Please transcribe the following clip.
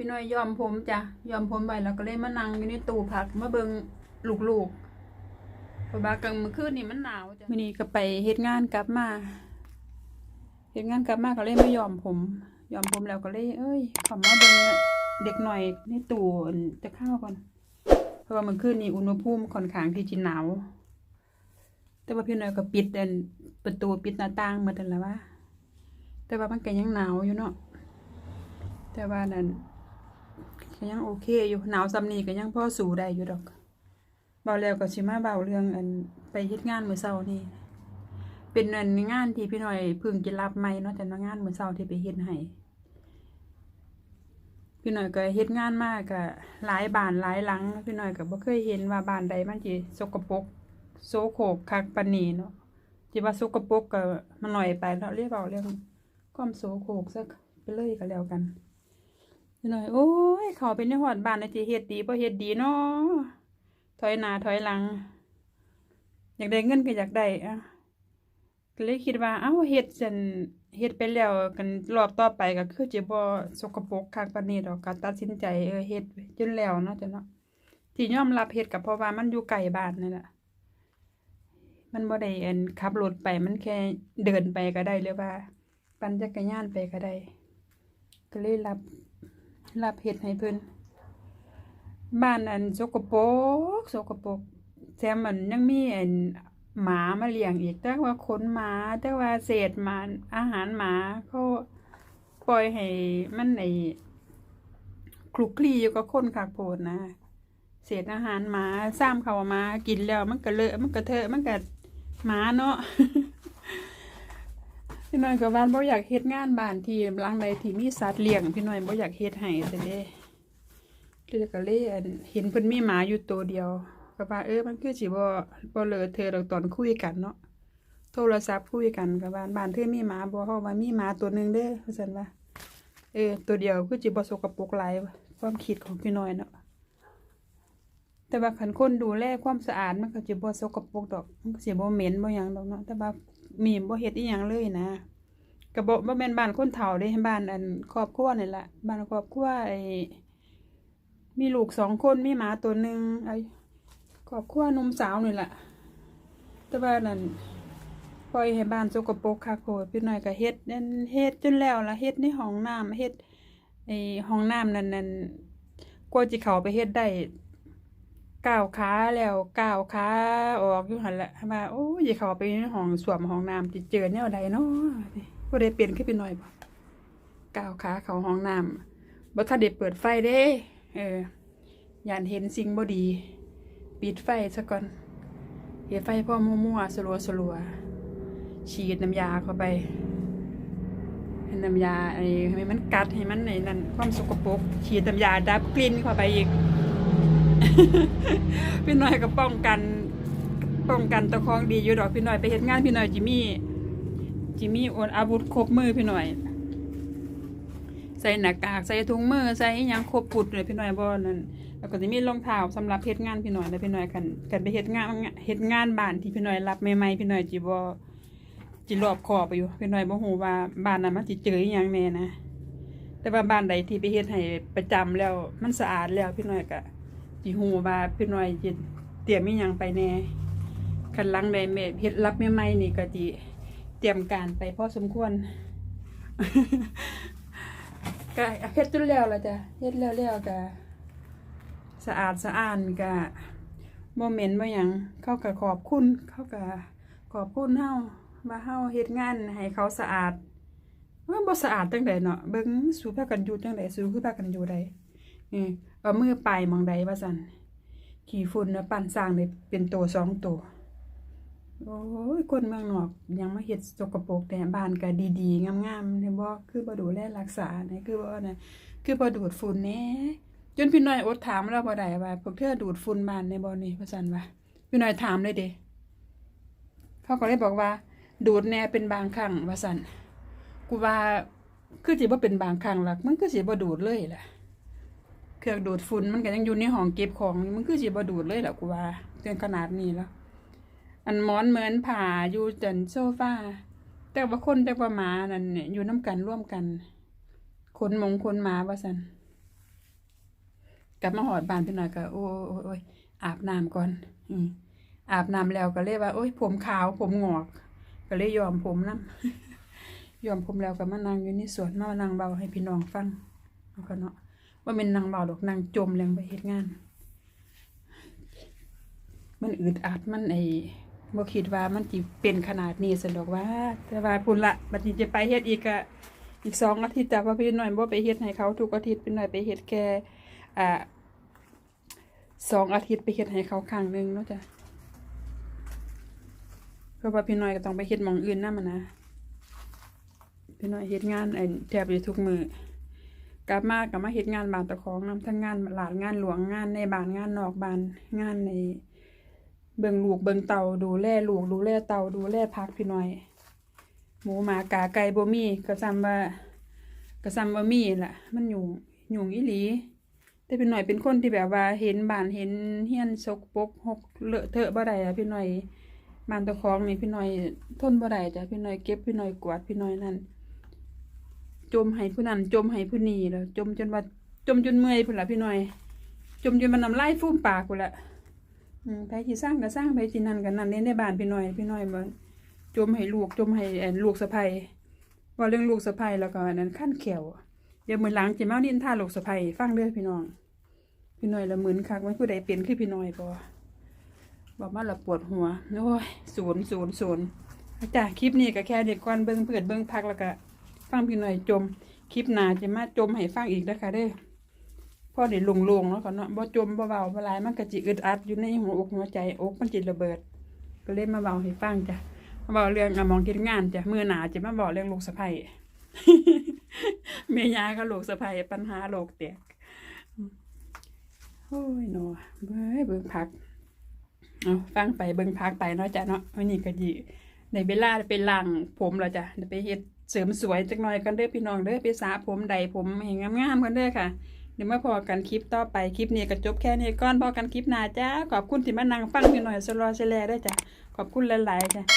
พี่น้อยยอมผมจ้ะยอมผมไปแล้วก็เลยมานั่งอยู่ในตู้พักมาเบิงลูกๆเพราะว่ากลางมื้อคืนนี่มันหนาวจ้ะมื้อนี้ก็ไปเฮ็ดงานกลับมาเฮ็ดงานกลับมาก็เลยมายอมผม ยอมผมแล้วก็เลย เอ้ยขอมาเบิงเด็กหน่อยในตู้จะเข้าวก่อน เพราะว่ามื้อคืนนี้อุณหภูมิค่อนข้างที่จะหนาวแต่ว่าพี่น้อยก็ปิดอันประตูปิดหน้าต่างหมดนั่นและว่าแต่ว่ามันก็ยังหนาวอยู่เนาะแต่ว่านั่น ก็ยังโอเคอยู่หนาวซำนี้ก็ยังพ่อสู้ได้อยู่ดอกเบาแล้วก็สิมาเบาเรื่องอันไปเฮ็ดงานมือเช้านี่เป็นอันงานที่พี่หน้อยพิ่งจะรับใหม่เนาะแต่ว่างานมือเช้าที่ไปเฮ็ดให้พี่หน้อยก็เฮ็ดงานมากก็หลายบานหลายหลังพี่หน้อยก็บ่เคยเห็นว่าบานใดมันสิสกปรกโสโคกคักปนีเนาะที่ว่าสกปรกก็มันหน้อยไปแล้วเรียกเอาเรื่องความโสโครกซะไปเลยก็แล้วกัน หน่อยโอ้ยเขาเป็นในหอดบ้านนะจีเฮ็ดดีบ่เฮ็ดดีเนาะถอยหน้าถอยหลัง อยากได้เงินก็อยากได้อะก็เลยคิดว่า เอ้าเฮ็ดจันเฮ็ดไปแล้วกันรอบต่อไปก็คือจะบ่สกปรกคักปานนี้ดอกก็ตัดสินใจเออเฮ็ดจนแล้วเนาะจ้ะเนาะที่ยอมรับเฮ็ดก็เพราะว่ามันอยู่ไกลบ้านนั่นแหละมันบ่ได้อันขับรถไปมันแค่เดินไปก็ได้หรือว่า ปั่นจักรยานไปก็ได้ ก็เลยรับ รับเห็ดให้เพิ่นบ้านอันสกปรกสกปรกแถมมันยังมีอันหมามาเลี้ยงอีกแต่ว่าขนหมาแต่ว่าเศษหมาอาหารหมาเขาปล่อยให้มันไอคลุกคลีอยู่กับคนขากโพดนะเศษอาหารหมาซ้ำเขามากินแล้วมันก็เลอะมันก็เถอะมันก็หมาเนาะ พี่น้อยกับบ้านบ่อยากเฮ็ดงานบ้านที่หลังใดที่มีสัตว์เลี้ยง พี่น้อยบ่อยากเฮ็ดให้แต่เด้เลยก็เลยอั่นเห็นเพิ่นมีหมาอยู่ตัวเดียวก็ว่าเออมันคือสิบ่บ่เลอะเทอะดอกตอนคุยกันเนาะโทรศัพท์คุยกันกับบ้านบ้านเธอมีหมาบ่เฮาว่ามีหมาตัวหนึงเด้อว่าซั่นว่าเออตัวเดียวคือสิบ่สกปรกหลายความคิดของพี่น้อยเนาะแต่ว่าคันคนดูแลความสะอาดมันก็สิบ่สกปรกดอกมันก็สิบ่เหม็นบ่หยังดอกเนาะแต่ว่า มีบ่เฮ็ดอีหยังเลยนะก็บ่บ่แม่นบ้านคนเฒ่าเด้บ้านอันครอบครัวนี่แหละบ้านครอบครัวไอ้มีลูกสองคนมีหมาตัวหนึ่งไอ้ครอบครัวหนุ่มสาวนี่แหละแต่ว่านั่นปล่อยให้บ้านสกปรกคักโพดพี่น้อยก็เฮ็ดนั่นเฮ็ดจนแล้วละเฮ็ดในห้องน้ำเฮ็ดไอ้ห้องน้ำนั่นนั่นกว่าสิเข้าไปเฮ็ดได้ ก้าวขาแล้วก้าวขาออกอยู่หันแหละมาโอ้ยอย่เขาไปในห้องสวมห้องน้ำจะเจอแนวใดเนาะบ่ได้เปลี่ยนขึ้นไปหน่อยบ่ก้าวขาเข้าห้องน้ำบ่ทันได้เปิดไฟเด้เออย่านเห็นสิ่งบ่ดี ปิดไฟซะก่อนเฮ็ดไฟพ่อมั่วๆสลัวๆฉีดน้ำยาเข้าไปให้น้ำยาไอ้ให้มันกัดให้มันไอ้นั่นความสกปรกฉีดน้ำยาดับกลิ่นเข้าไปอีก พี่น้อยก็ป้องกันป้องกันตะคองดีอยู่ดอกพี่น้อยไปเฮ็ดงานพี่น้อยจิมี่จิมี่โอนอาวุธครบมือพี่น้อย ใส่หน้ากากใส่ถุงมือใส่อิหยังครบปุดเลยพี่น้อยบ่นั่นแล้วก็จะมีรองเท้าสำหรับเฮ็ดงานพี่น้อยแล้วพี่น้อยกันกันไปเฮ็ดงานเฮ็ดงานบ้านที่พี่น้อยรับใหม่ๆพี่น้อยจิบ่จิรอบคอบไปอยู่พี่น้อยบ่ฮู้ว่าบ้านนั้นมันสิเจออีหยังแน่นะแต่ว่าบ้านใดที่ไปเฮ็ดให้ประจำแล้วมันสะอาดแล้วพี่น้อยก็ สิฮู้ว่าพี่น้อยสิเตรียมอีหยังไปแน่คันลังใดแม่เฮ็ดรับใหม่นี่ก็สิเตรียมการไปพอสมควรก็เฮ็ดจนแล้วล่ะจ้ะเฮ็ดแล้วแล้วก็สะอาดสะอ้านก็บ่เหม็นบ่หยังเข้าก็ขอบคุณเข้าก็ขอบคุณเฮาว่าเฮาเฮ็ดงานให้เขาสะอาดว่าบ่สะอาดจังไดเนาะเบิ่งสู่พากันอยู่จังไดสู่คือพากันอยู่ใด นี่เอามือไปมองใดว่าสันขี่ฝุ่นนะปั่นสร้างได้เป็นตัวสองตัวโอ้ยคนเมืองนอกยังมาเฮ็ดสกปรกแต่บ้านก็ดีๆงามๆเนี่ยบ่คือบ่ดูแลรักษาเนี่ยคือบ่นะคือบ่ดูดฝุ่นแน่จนพี่น้อยอดถามเราบ่ได้ว่าพวกเธอดูดฝุ่นบ้านในบ่นี่ว่าซั่นว่าพี่น้อยถามเลยเด้เขาก็เลยบอกว่า ดูดแน่เป็นบางครั้งว่าซั่นกูว่าคือสิบ่เป็นบางครั้งหรอกมันคือสิบ่ดูดเลยแหละ รื่องดูดฝุ่นมันก็ยังอยู่ในห้องเก็บของมันคือสิบ่ดูดเลยแหละกูว่าจนขนาดนี้แล้วอันหมอนเหมือนผ่าอยู่จนโซฟาแต่ว่าคนแต่ว่าหมานั่นเนี่ยอยู่น้ำกันร่วมกันขนมงขนหมาว่าสันกลับมาหอดบ้านพี่น้อยก็โอ้ยโอ้ยโอ้ยอาบน้ำก่อน อืมอาบน้ำแล้วก็เลยกว่า โอ้ย ผมขาว ผมหงอก ก็เลยยอมผมนํยอมผมแล้วก็มานั่งอยู่ในสวนมานั่งเบาให้พี่น้องฟังเอาก็เนาะ ว่าเป็นนางเบาดอกนางจมแรงไปเฮ็ดงาน มันอึดอัดมันไอ้บ่คิดว่ามันสิเป็นขนาดนี้สนดอกว่า แต่ว่าพุ่นละบัดนี้จะไปเฮ็ดอีกก็อีกสองอาทิตย์แต่ว่าพี่น้อยบ่ไปเฮ็ดให้เขาทุกอาทิตย์พี่น้อยไปเฮ็ดแค่อ่าสองอาทิตย์ไปเฮ็ดให้เขาครั้งหนึ่งเนาะจ้ะเพราะว่าพี่น้อยก็ต้องไปเฮ็ดมองอื่นนำอะนนะพี่น้อยเฮ็ดงานไอ้แทบจะทุกมือ กลับมาก็มาเฮ็ดงานบ้านตะของนำทั้งงานหลานงานหลวงงานในบ้านงานนอกบ้านงานในเบิ่งลูกเบิ่งเต่าดูแลลูกดูแลเต่าดูแลพักพี่น้อย หมูหมากาไก่บ่มีก็ซ้ำว่าก็ซ้ำว่ามีล่ะ มันยุ่งยุ่งอีหลี แต่พี่น้อยเป็นคนที่แบบว่าเห็นบ้านเห็นเฮียนสกปรกหกเลอะเทอะบ่ได้อะพี่น้อยบ้านตะของนี่พี่น้อยทนบ่ได้จ้ะพี่น้อยเก็บพี่น้อยกวาดพี่น้อยนั่น จมให้ผู้นั้นจมให้ผู้นี้แล้ว จมจนว่าจมจนเมื่อยพุ่นล่ะพี่น้อย จมจนมันน้ำลายฟูมปากพุ่นละไปที่สร้างก็สร้างไปที่นั่นกันนั่นเน้นในบ้านพี่น้อย พี่น้อยบ่จมให้ลูกจมให้ลูกสะใภ้ว่าเรื่องลูกสะใภ้แล้วก็อันนั้นขั้นแขวเดี๋ยวมื้อหลังจะมานินท่าลูกสะใภ้ฟังเด้อพี่น้อง พี่น้อยละหมื่นคักว่าผู้ใดเป็นคือพี่น้อยบ่บอกมาละปวดหัวโอ้ยศูนย์ศูนย์ศูนย์จ้ะคลิปนี้ก็แค่เด็กก่อนเบิ่งเปิดเบิ่งพักแล้วก็ ฟังพี่หน้อยจม คลิปหนาจะมาจมให้ฟังอีกนะคะเด้อพอได้ลงลงๆแล้วก็เนาะบ่จมบ่เบาบ่ลายมันก็จิอึดอัดอยู่ในหัวอกหัวใจอกมันจิระเบิด ก็เลยมาเบาให้ฟังจ้ะมาเบาเรื่องอะมองกินงานจ้ะมือหนาจะมาบอกเรื่องลูกสะใภ้เมียากับลูกสะใภ้ปัญหาโลกแตกโอ้ยเนาะเบ้ยเบิ่งพักเอาฟังไปเบิ่งพักไปเนาะจ้ะเนาะวันนี้ก็สิในเวลาไปล้างผมแล้วจ้ะไปเฮ็ด เสริมสวยจักหน่อยกันเด้อพี่น้องเด้อไปสระผมใดผมเห้งามๆกันเด้อค่ะ เดี๋ยวมาพอกันคลิปต่อไปคลิปนี้ก็จบแค่นี้ก่อนพอกันคลิปหน้าจ้าขอบคุณที่มานั่งฟังพี่หน่อยสโลอเซแลได้จ้ะขอบคุณหลายๆจ้ะ